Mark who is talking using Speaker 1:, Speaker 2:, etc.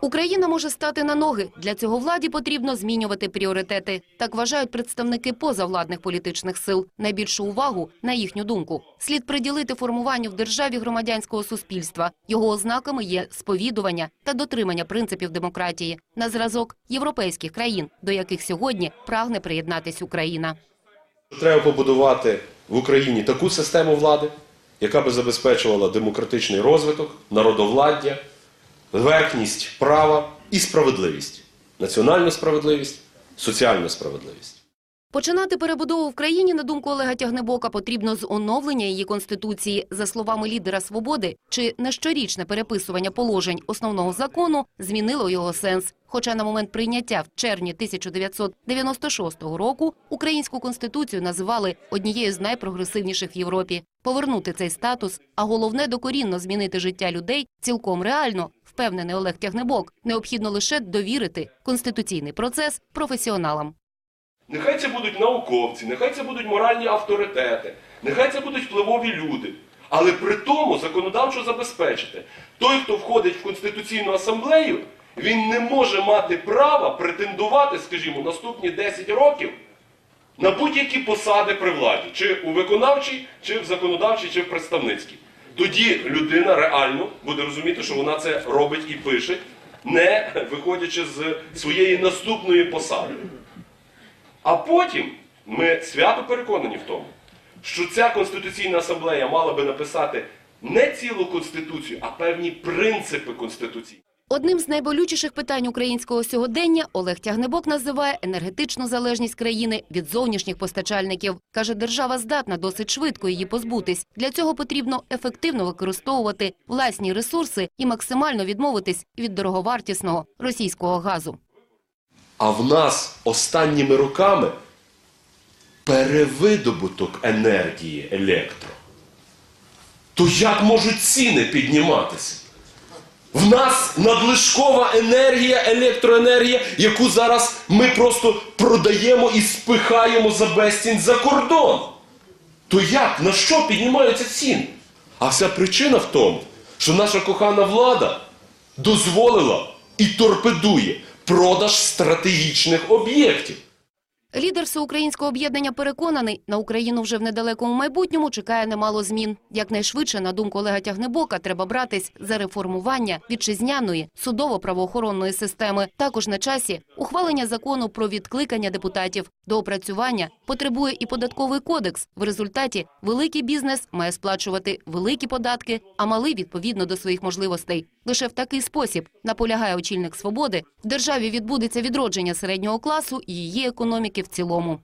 Speaker 1: Україна може стати на ноги. Для цього владі потрібно змінювати пріоритети. Так вважають представники позавладних політичних сил. Найбільшу увагу, на їхню думку, слід приділити формуванню в державі громадянського суспільства. Його ознаками є сповідування та дотримання принципів демократії на зразок європейських країн, до яких сьогодні прагне приєднатись Україна.
Speaker 2: Треба побудувати в Україні таку систему влади, яка би забезпечувала демократичний розвиток, народовладдя, верхність права і справедливість, національну справедливість, соціальну справедливість.
Speaker 1: Починати перебудову в країні, на думку Олега Тягнебока, потрібно з оновлення її конституції. За словами лідера свободи, чи не щорічне переписування положень основного закону змінило його сенс. Хоча на момент прийняття в червні 1996 року українську конституцію називали однією з найпрогресивніших в Європі. Повернути цей статус, а головне докорінно змінити життя людей цілком реально, впевнений Олег Тягнебок. Необхідно лише довірити конституційний процес професіоналам.
Speaker 2: Нехай це будуть науковці, нехай це будуть моральні авторитети, нехай це будуть впливові люди. Але при тому законодавчо забезпечити, той, хто входить в Конституційну асамблею, він не може мати права претендувати, скажімо, наступні 10 років на будь-які посади при владі, чи у виконавчій, чи в законодавчій, чи в представницькій. Тоді людина реально буде розуміти, що вона це робить і пише, не виходячи з своєї наступної посади. А потім ми свято переконані в тому, що ця Конституційна асамблея мала би написати не цілу конституцію, а певні принципи конституції.
Speaker 1: Одним з найболючіших питань українського сьогодення Олег Тягнебок називає енергетичну залежність країни від зовнішніх постачальників. Каже, держава здатна досить швидко її позбутись. Для цього потрібно ефективно використовувати власні ресурси і максимально відмовитись від дороговартісного російського газу.
Speaker 2: А в нас останніми роками перевидобуток енергії електро. То як можуть ціни підніматися? В нас надлишкова енергія, електроенергія, яку зараз ми просто продаємо і спихаємо за безцінь за кордон. То як? На що піднімаються ціни? А вся причина в тому, що наша кохана влада дозволила і торпедує продаж стратегічних об'єктів.
Speaker 1: Лідер всеукраїнського об'єднання переконаний, на Україну вже в недалекому майбутньому чекає немало змін. Якнайшвидше, на думку Олега Тягнебока, треба братись за реформування вітчизняної судово-правоохоронної системи. Також на часі ухвалення закону про відкликання депутатів. До опрацювання потребує і податковий кодекс. В результаті великий бізнес має сплачувати великі податки, а малий відповідно до своїх можливостей. Лише в такий спосіб, наполягає очільник свободи, в державі відбудеться відродження середнього класу і її економіки в цілому.